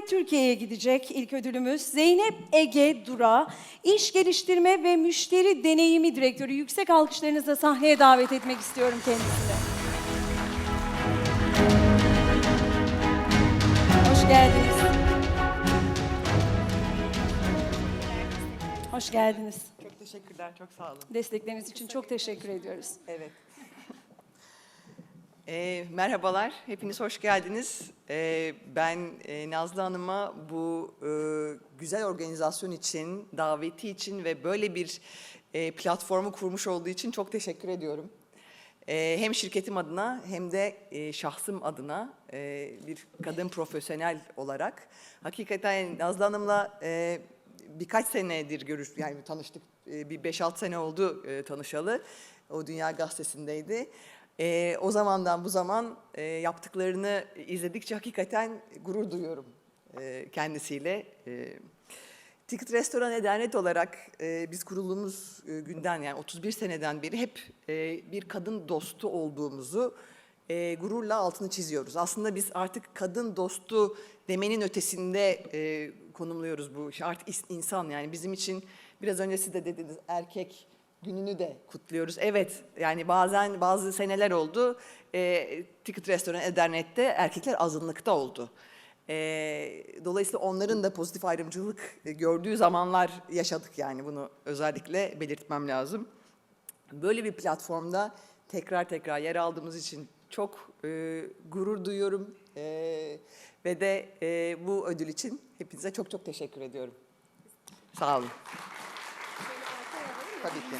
ve Türkiye'ye gidecek ilk ödülümüz Zeynep Ege Dura, İş Geliştirme ve Müşteri Deneyimi Direktörü. Yüksek alkışlarınızla sahneye davet etmek istiyorum kendisini. Hoş geldiniz. Hoş geldiniz. Çok teşekkürler, çok sağ olun. Destekleriniz için çok teşekkür ediyoruz. Evet. Ee, merhabalar, hepiniz hoş geldiniz. Ee, ben e, Nazlı Hanım'a bu e, güzel organizasyon için, daveti için ve böyle bir e, platformu kurmuş olduğu için çok teşekkür ediyorum. Ee, hem şirketim adına hem de e, şahsım adına e, bir kadın profesyonel olarak. Hakikaten Nazlı Hanım'la e, birkaç senedir görüş, yani tanıştık. E, bir 5-6 sene oldu e, tanışalı. O Dünya Gazetesi'ndeydi. E, o zamandan bu zaman e, yaptıklarını izledikçe hakikaten gurur duyuyorum e, kendisiyle. E, Ticket Restoran Edernet olarak e, biz kurulduğumuz e, günden yani 31 seneden beri hep e, bir kadın dostu olduğumuzu e, gururla altını çiziyoruz. Aslında biz artık kadın dostu demenin ötesinde e, konumluyoruz bu. Artık insan yani bizim için biraz önce siz de dediniz erkek gününü de kutluyoruz. Evet yani bazen bazı seneler oldu e, Ticket Restoran Edernet'te erkekler azınlıkta oldu. Ee, dolayısıyla onların da pozitif ayrımcılık e, gördüğü zamanlar yaşadık yani bunu özellikle belirtmem lazım. Böyle bir platformda tekrar tekrar yer aldığımız için çok e, gurur duyuyorum E, ve de e, bu ödül için hepinize çok çok teşekkür ediyorum. Sağ olun. Tabii ki.